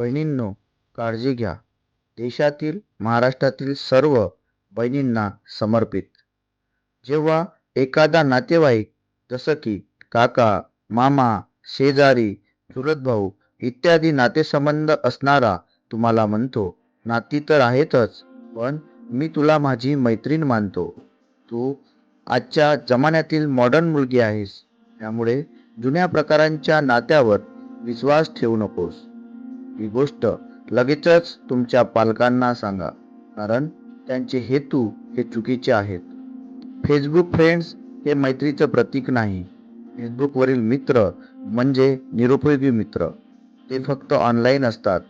बहिणींनो काळजी घ्या. देशातील महाराष्ट्रातील सर्व बहिणींना समर्पित. जेव्हा एखादा नातेवाईक जसं की काका मामा शेजारी चुलत भाऊ इत्यादी नातेसंबंध असणारा तुम्हाला म्हणतो नाती तर आहेतच पण मी तुला माझी मैत्रीण मानतो. तू आजच्या जमान्यातील मॉडर्न मुलगी आहेस. त्यामुळे जुन्या प्रकारांच्या नात्यावर विश्वास ठेवू नकोस. ही गोष्ट लगेचच तुमच्या पालकांना सांगा. कारण त्यांचे हेतू हे चुकीचे आहेत. फेसबुक फ्रेंड्स हे मैत्रीचं प्रतीक नाही. फेसबुकवरील मित्र म्हणजे निरुपयोगी मित्र. ते फक्त ऑनलाईन असतात.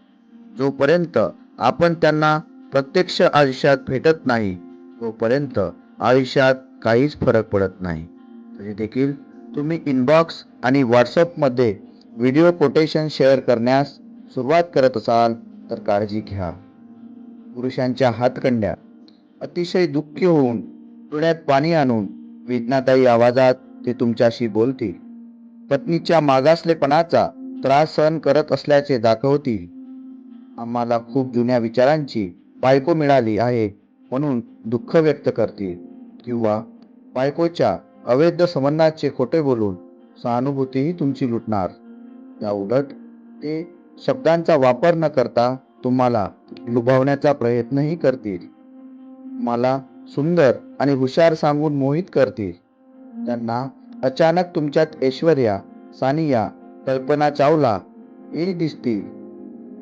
जोपर्यंत आपण त्यांना प्रत्यक्ष आयुष्यात भेटत नाही तोपर्यंत आयुष्यात काहीच फरक पडत नाही. तरी देखील तुम्ही इनबॉक्स आणि व्हॉट्सअपमध्ये व्हिडिओ कोटेशन शेअर करण्यास सुरुवात करत असाल तर काळजी घ्या. पुरुषांच्या हातकंड्या अतिशय दुःखी होऊन डोळ्यात पाणी आणून वेदनादायी आवाजात ते तुमच्याशी बोलतील. पत्नीच्या मागासलेपणाचा त्रास सहन करत असल्याचे दाखवतील. आम्हाला खूप जुन्या विचारांची बायको मिळाली आहे म्हणून दुःख व्यक्त करतील. किंवा बायकोच्या अवैध संबंधाचे खोटे बोलून सहानुभूतीही तुमची लुटणार. त्या उलट ते शब्दांचा वापर न करता तुम्हाला लुभावण्याचा प्रयत्नही करतील. मला सुंदर आणि हुशार सांगून मोहित करतील. त्यांना अचानक तुमच्यात ऐश्वर्या सानिया कल्पना चावला हे दिसतील.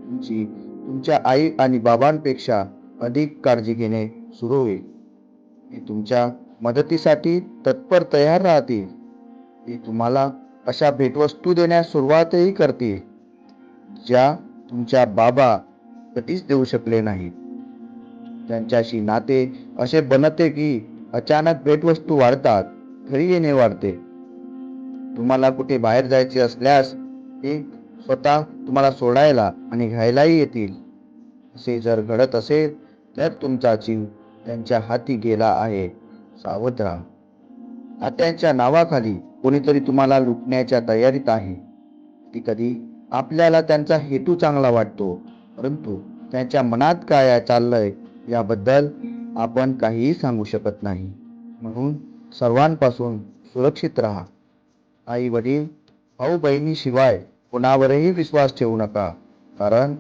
तुमची तुमच्या आई आणि बाबांपेक्षा अधिक काळजी घेणे सुरू होईल. ते तुमच्या मदतीसाठी तत्पर तयार राहतील. ते तुम्हाला अशा भेटवस्तू देण्यास सुरुवातही करतील. ज्या तुमच्या बाबा कधीच देऊ शकले नाहीत. त्यांच्याशी नाते असे बनते की अचानक भेटवस्तू वाढतात घरी येणे वाढते. तुम्हाला कुठे बाहेर जायचे असल्यास ते स्वतः तुम्हाला सोडायला आणि घ्यायलाही येतील. असे जर घडत असेल तर तुमचा जीव त्यांच्या हाती गेला आहे. सावध राहा. नात्यांच्या नावाखाली कोणीतरी तुम्हाला लुटण्याच्या तयारीत आहे. ती कधी आपल्याला त्यांचा हेतू चांगला वाटतो. परंतु त्यांच्या मनात काय चाललंय याबद्दल आपण काहीही सांगू शकत नाही. म्हणून सर्वांपासून सुरक्षित राहा. आई वडील भाऊ बहिणीशिवाय कोणावरही विश्वास ठेवू नका. कारण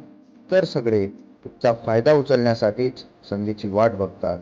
तर सगळे तुमचा फायदा उचलण्यासाठीच संधीची वाट बघतात.